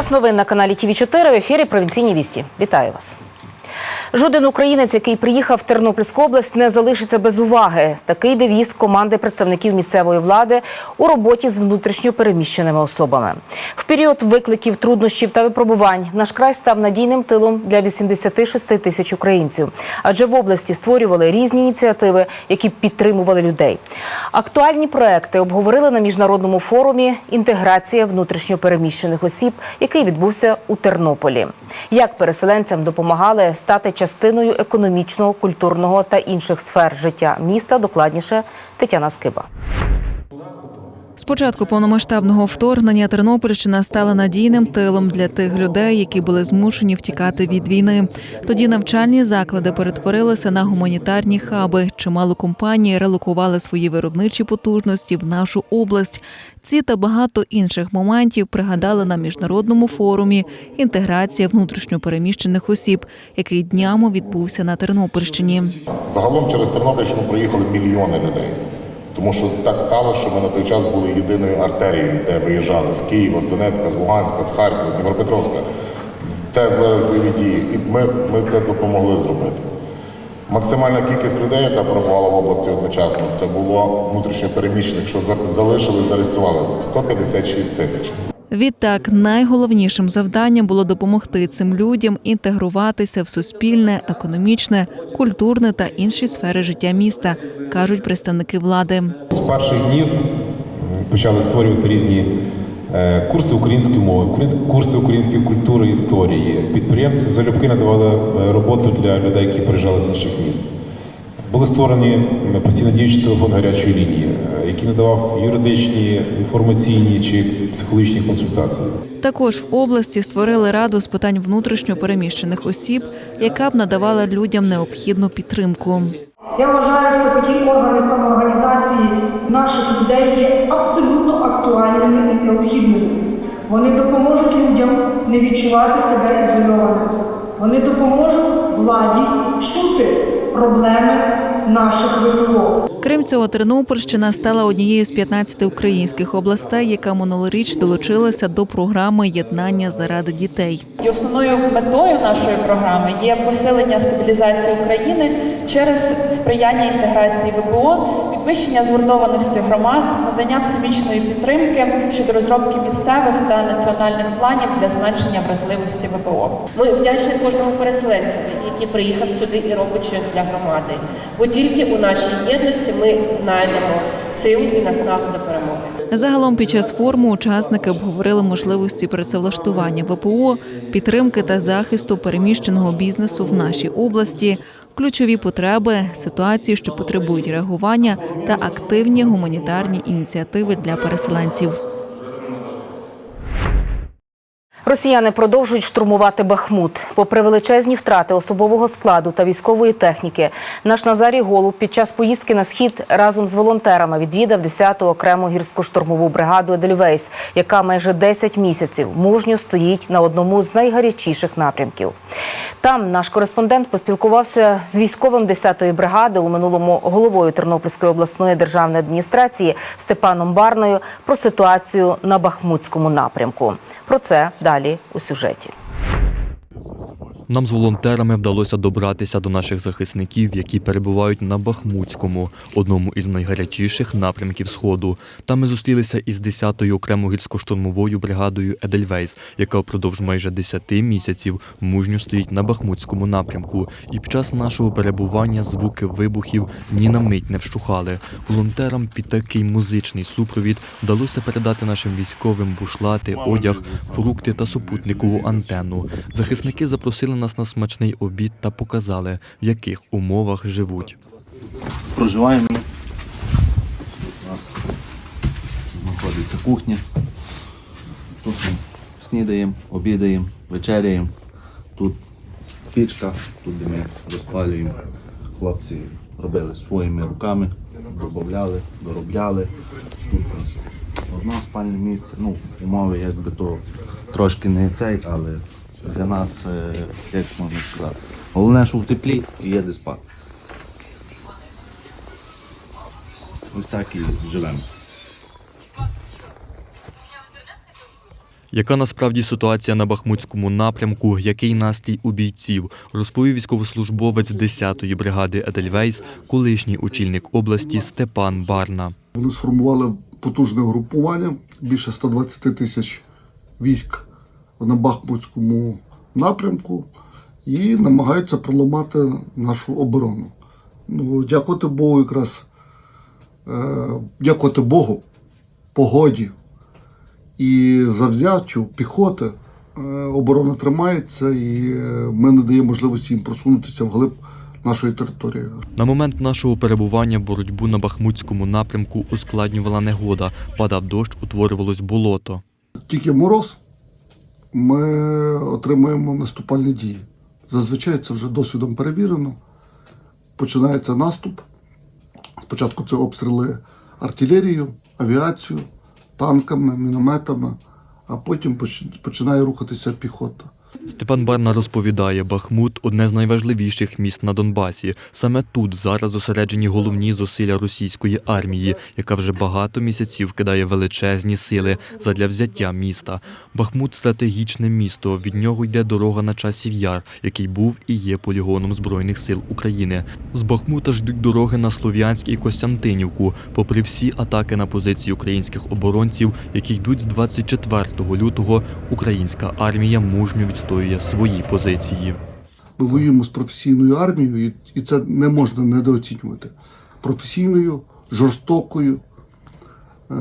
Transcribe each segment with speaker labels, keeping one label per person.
Speaker 1: Час новин на каналі ТВ 4 в ефірі Провінційні вісті. Вітаю вас. Жоден українець, який приїхав в Тернопільську область, не залишиться без уваги. Такий девіз команди представників місцевої влади у роботі з внутрішньо переміщеними особами. В період викликів, труднощів та випробувань наш край став надійним тилом для 86 тисяч українців. Адже в області створювали різні ініціативи, які підтримували людей. Актуальні проекти обговорили на міжнародному форумі Інтеграція внутрішньо переміщених осіб, який відбувся у Тернополі. Як переселенцям допомагали стати частиною економічного, культурного та інших сфер життя міста, докладніше Тетяна Скиба.
Speaker 2: З початку повномасштабного вторгнення Тернопільщина стала надійним тилом для тих людей, які були змушені втікати від війни. Тоді навчальні заклади перетворилися на гуманітарні хаби. Чимало компаній релокували свої виробничі потужності в нашу область. Ці та багато інших моментів пригадали на міжнародному форумі Інтеграція внутрішньопереміщених осіб, який днями відбувся на Тернопільщині.
Speaker 3: Загалом через Тернопільщину проїхали мільйони людей. Тому що так стало, що ми на той час були єдиною артерією, де виїжджали з Києва, з Донецька, з Луганська, з Харкова, Дніпропетровська, Те велись бойові дії. І ми, ми це допомогли зробити. Максимальна кількість людей, яка перебувала в області одночасно, це було внутрішньо переміщених, що за- залишили, зареєстрували 156 тисяч.
Speaker 2: Відтак, найголовнішим завданням було допомогти цим людям інтегруватися в суспільне, економічне, культурне та інші сфери життя міста, кажуть представники влади.
Speaker 4: З перших днів почали створювати різні е, курси української мови, курси української культури історії. Підприємці залюбки надавали е, роботу для людей, які приїжджали з інших міст. Були створені постійно діючий телефон гарячої лінії, е, який надавав юридичні, інформаційні чи психологічні консультації.
Speaker 2: Також в області створили раду з питань внутрішньо переміщених осіб, яка б надавала людям необхідну підтримку.
Speaker 5: Я вважаю, що такі органи самоорганізації наших людей є абсолютно актуальними і необхідними. Вони допоможуть людям не відчувати себе ізольованими. Вони допоможуть владі чути проблеми наших ВПО.
Speaker 2: Крім цього, Тернопільщина стала однією з 15 українських областей, яка минулоріч долучилася до програми єднання заради дітей.
Speaker 6: І основною метою нашої програми є посилення стабілізації України через сприяння інтеграції ВПО, підвищення згуртованості громад, надання всебічної підтримки щодо розробки місцевих та національних планів для зменшення вразливості ВПО. Ми вдячні кожному переселенцю, який приїхав сюди і робить щось для громади. Бо тільки у нашій єдності ми знайдемо силу і наснагу до перемоги.
Speaker 2: Загалом під час форуму учасники обговорили можливості працевлаштування ВПО, підтримки та захисту переміщеного бізнесу в нашій області, ключові потреби, ситуації, що потребують реагування, та активні гуманітарні ініціативи для переселенців.
Speaker 1: Росіяни продовжують штурмувати Бахмут. Попри величезні втрати особового складу та військової техніки, наш Назарій Голуб під час поїздки на схід разом з волонтерами відвідав 10-ту окрему гірсько-штурмову бригаду Едельвейс, яка майже 10 місяців мужньо стоїть на одному з найгарячіших напрямків. Там наш кореспондент поспілкувався з військовим 10-ї бригади у минулому головою Тернопільської обласної державної адміністрації Степаном Барною про ситуацію на Бахмутському напрямку. Про це далі у сюжеті.
Speaker 7: Нам з волонтерами вдалося добратися до наших захисників, які перебувають на Бахмутському, одному із найгарячіших напрямків Сходу. Там ми зустрілися із 10-ю окремо гірсько-штурмовою бригадою Едельвейс, яка впродовж майже 10 місяців мужньо стоїть на Бахмутському напрямку. І під час нашого перебування звуки вибухів ні на мить не вщухали. Волонтерам під такий музичний супровід вдалося передати нашим військовим бушлати, одяг, фрукти та супутникову антенну. Захисники запросили нас на смачний обід та показали, в яких умовах живуть.
Speaker 8: проживаємо. У нас знаходиться кухня. Тут ми снідаємо, обідаємо, вечеряємо. Тут пічка, тут де ми розпалюємо. Хлопці робили своїми руками, додавали, доробляли. Тут у нас одне спальне місце. Ну, умови якби то трошки не цей, але для нас, е, як можна сказати, головне, що в теплі і є де спати. Ось так і живемо.
Speaker 7: Яка насправді ситуація на Бахмутському напрямку, який настрій у бійців, розповів військовослужбовець 10-ї бригади Едельвейс, колишній очільник області Степан Барна.
Speaker 9: Вони сформували потужне групування, більше 120 тисяч військ на Бахмутському напрямку і намагаються проламати нашу оборону. Ну, дякувати Богу, якраз е, дякувати Богу, погоді і завзяттю піхоти. е, Оборона тримається і е, ми не даємо можливості їм просунутися вглиб нашої території.
Speaker 7: На момент нашого перебування боротьбу на Бахмутському напрямку ускладнювала негода, падав дощ, утворювалось болото.
Speaker 9: тільки мороз, ми отримуємо наступальні дії. Зазвичай це вже досвідом перевірено. Починається наступ. Спочатку це обстріли артилерією, авіацією, танками, мінометами, а потім починає рухатися піхота.
Speaker 7: Степан Барна розповідає, Бахмут одне з найважливіших міст на Донбасі. Саме тут зараз зосереджені головні зусилля російської армії, яка вже багато місяців кидає величезні сили задля взяття міста. Бахмут стратегічне місто. Від нього йде дорога на часів яр, який був і є полігоном збройних сил України. З Бахмута ждуть дороги на Слов'янськ і Костянтинівку, попри всі атаки на позиції українських оборонців, які йдуть з 24 лютого. Українська армія мужньо відстоює свої позиції.
Speaker 9: Ми воюємо з професійною армією, і, і це не можна недооцінювати. Професійною, жорстокою е-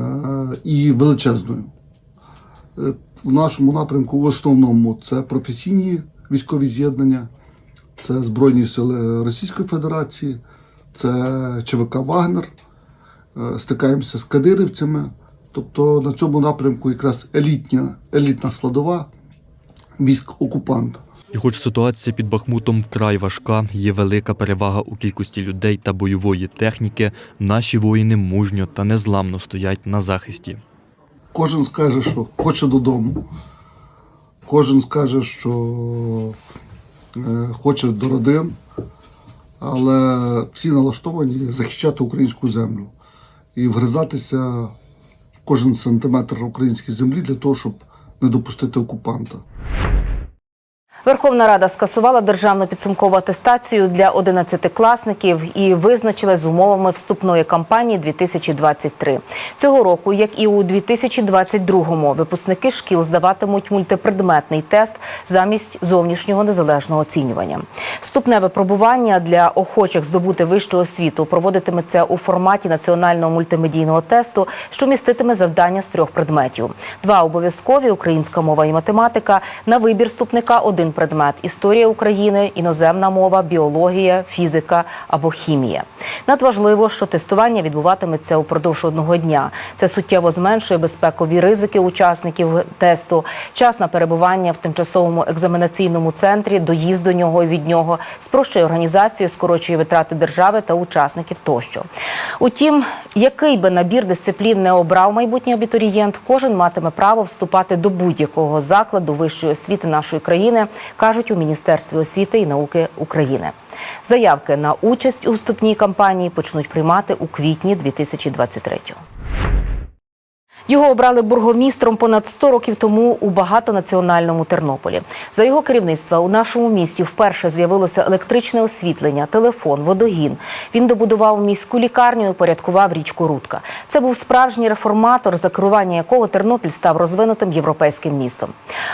Speaker 9: і величезною. Е, В нашому напрямку в основному це професійні військові з'єднання, це Збройні сили Російської Федерації, це ЧВК Вагнер. Е, Стикаємося з кадирівцями. Тобто на цьому напрямку якраз елітня, елітна складова військ окупанта.
Speaker 7: І хоч ситуація під Бахмутом вкрай важка, є велика перевага у кількості людей та бойової техніки, наші воїни мужньо та незламно стоять на захисті.
Speaker 9: Кожен скаже, що хоче додому. Кожен скаже, що е, хоче до родин, але всі налаштовані захищати українську землю і вгризатися в кожен сантиметр української землі для того, щоб не допустити окупанта.
Speaker 1: Верховна Рада скасувала державну підсумкову атестацію для 11-класників і визначилась з умовами вступної кампанії 2023. Цього року, як і у 2022-му, випускники шкіл здаватимуть мультипредметний тест замість зовнішнього незалежного оцінювання. Вступне випробування для охочих здобути вищу освіту проводитиметься у форматі національного мультимедійного тесту, що міститиме завдання з трьох предметів: два обов'язкові українська мова і математика. На вибір вступника один предмет історія України, іноземна мова, біологія, фізика або хімія. Надважливо, що тестування відбуватиметься упродовж одного дня. Це суттєво зменшує безпекові ризики учасників тесту, час на перебування в тимчасовому екзаменаційному центрі, доїзд до нього і від нього, спрощує організацію, скорочує витрати держави та учасників тощо. Утім, який би набір дисциплін не обрав майбутній абітурієнт, кожен матиме право вступати до будь-якого закладу вищої освіти нашої країни, кажуть у Міністерстві освіти і науки України. Заявки на участь у вступній кампанії почнуть приймати у квітні 2023-го. Його обрали бургомістром понад 100 років тому у багатонаціональному Тернополі. За його керівництва у нашому місті вперше з'явилося електричне освітлення, телефон, водогін. Він добудував міську лікарню і упорядкував річку Рудка. Це був справжній реформатор, за керування якого Тернопіль став розвинутим європейським містом.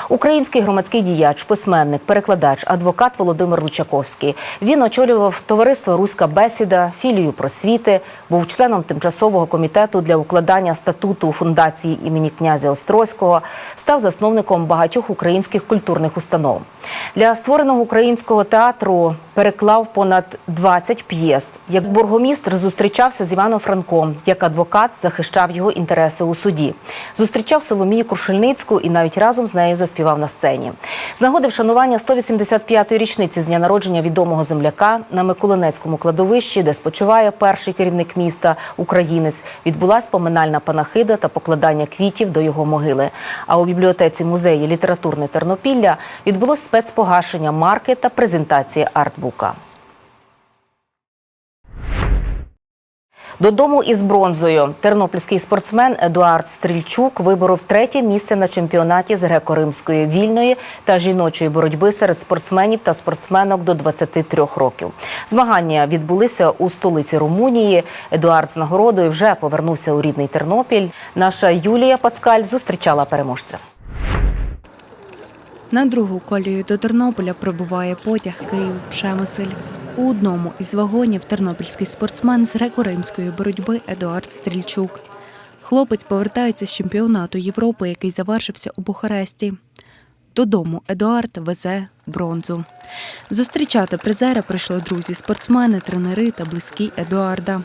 Speaker 1: Український громадський діяч, письменник, перекладач, адвокат Володимир Лучаковський. Він очолював товариство Руська бесіда, філію просвіти, був членом тимчасового комітету для укладання статуту фундації імені князя Острозького, став засновником багатьох українських культурних установ. Для створеного українського театру переклав понад 20 п'єс. Як бургомістр зустрічався з Іваном Франком, як адвокат захищав його інтереси у суді. Зустрічав Соломію Крушельницьку і навіть разом з нею заспівав на сцені. З нагоди вшанування 185-ї річниці з дня народження відомого земляка на Миколинецькому кладовищі, де спочиває перший керівник міста, українець, відбулась поминальна панахида та покладання квітів до його могили. А у бібліотеці музеї літературне Тернопілля відбулось спецпогашення марки та презентації артбука. Додому із бронзою тернопільський спортсмен Едуард Стрільчук виборов третє місце на чемпіонаті з греко-римської вільної та жіночої боротьби серед спортсменів та спортсменок до 23 років. Змагання відбулися у столиці Румунії. Едуард з нагородою вже повернувся у рідний Тернопіль. Наша Юлія Пацкаль зустрічала переможця.
Speaker 10: На другу колію до Тернополя прибуває потяг Київ-Пшемисель. У одному із вагонів тернопільський спортсмен з греко-римської боротьби Едуард Стрільчук. Хлопець повертається з чемпіонату Європи, який завершився у Бухаресті. Додому Едуард везе бронзу. Зустрічати призера прийшли друзі, спортсмени, тренери та близькі Едуарда.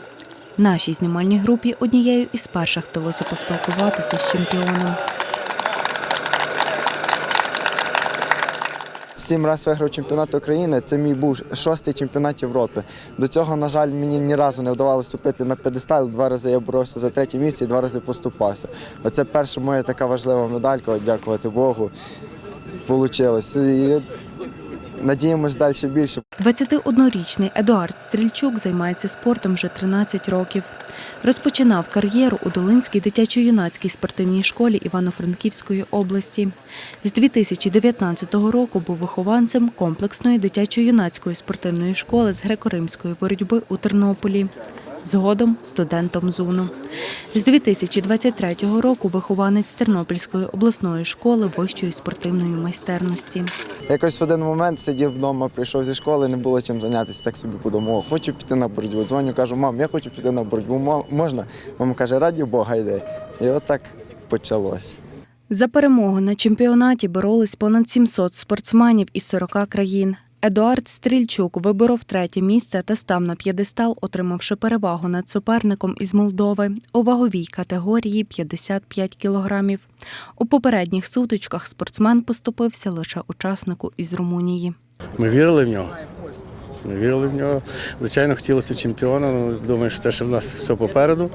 Speaker 10: Нашій знімальній групі однією із перших вдалося поспілкуватися з чемпіоном.
Speaker 11: Сім разів виграв чемпіонат України. Це мій був шостий чемпіонат Європи. До цього, на жаль, мені ні разу не вдавалося вступити на п'єдестал. Два рази я боровся за третє місце і два рази поступався. Оце перша моя така важлива медалька, дякувати Богу. Получилось. Надіємось далі більше.
Speaker 10: 21-річний Едуард Стрільчук займається спортом вже 13 років. Розпочинав кар'єру у Долинській дитячо-юнацькій спортивній школі Івано-Франківської області. З 2019 року був вихованцем комплексної дитячо-юнацької спортивної школи з греко-римської боротьби у Тернополі. Згодом студентом ЗУНу. З 2023 року вихованець Тернопільської обласної школи вищої спортивної майстерності.
Speaker 11: Якось в один момент сидів вдома, прийшов зі школи, не було чим зайнятися, так собі подумав, хочу піти на боротьбу. Дзвоню, кажу, мам, я хочу піти на боротьбу. Можна? Мама каже, раді Бога йде. І отак почалось.
Speaker 10: За перемогу на чемпіонаті боролись понад 700 спортсменів із 40 країн. Едуард Стрільчук виборов третє місце та став на п'єдестал, отримавши перевагу над суперником із Молдови у ваговій категорії 55 кілограмів. У попередніх сутичках спортсмен поступився лише учаснику із Румунії.
Speaker 12: Ми вірили в нього. Ми вірили в нього. Звичайно, хотілося чемпіона. Ну, думаю, що це ще в нас все попереду.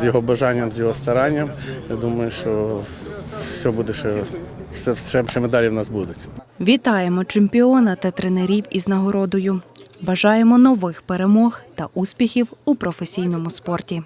Speaker 12: З його бажанням, з його старанням. Я думаю, що все буде ще, ще медалі в нас будуть.
Speaker 10: Вітаємо чемпіона та тренерів із нагородою. Бажаємо нових перемог та успіхів у професійному спорті.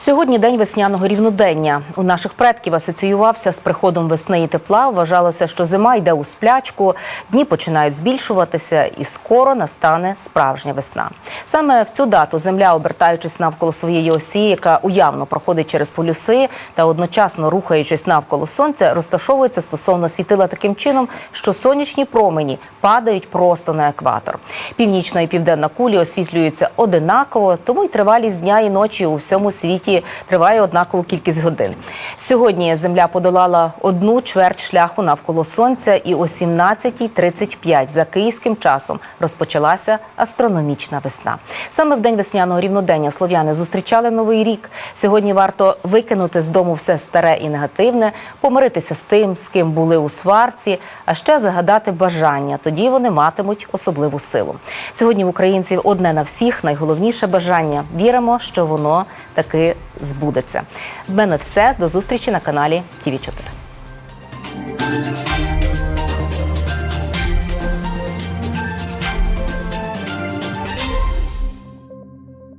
Speaker 1: Сьогодні день весняного рівнодення. У наших предків асоціювався з приходом весни і тепла. Вважалося, що зима йде у сплячку, дні починають збільшуватися, і скоро настане справжня весна. Саме в цю дату земля, обертаючись навколо своєї осі, яка уявно проходить через полюси та одночасно рухаючись навколо сонця, розташовується стосовно світила таким чином, що сонячні промені падають просто на екватор. Північна і південна кулі освітлюються одинаково, тому й тривалість дня і ночі у всьому світі триває однакову кількість годин. Сьогодні Земля подолала одну чверть шляху навколо сонця, і о 17.35 за київським часом розпочалася астрономічна весна. Саме в день весняного рівнодення слов'яни зустрічали новий рік. Сьогодні варто викинути з дому все старе і негативне, помиритися з тим, з ким були у сварці, а ще загадати бажання. Тоді вони матимуть особливу силу. Сьогодні в українців одне на всіх найголовніше бажання. Віримо, що воно таки збудеться. В мене все. До зустрічі на каналі ТІВІ 4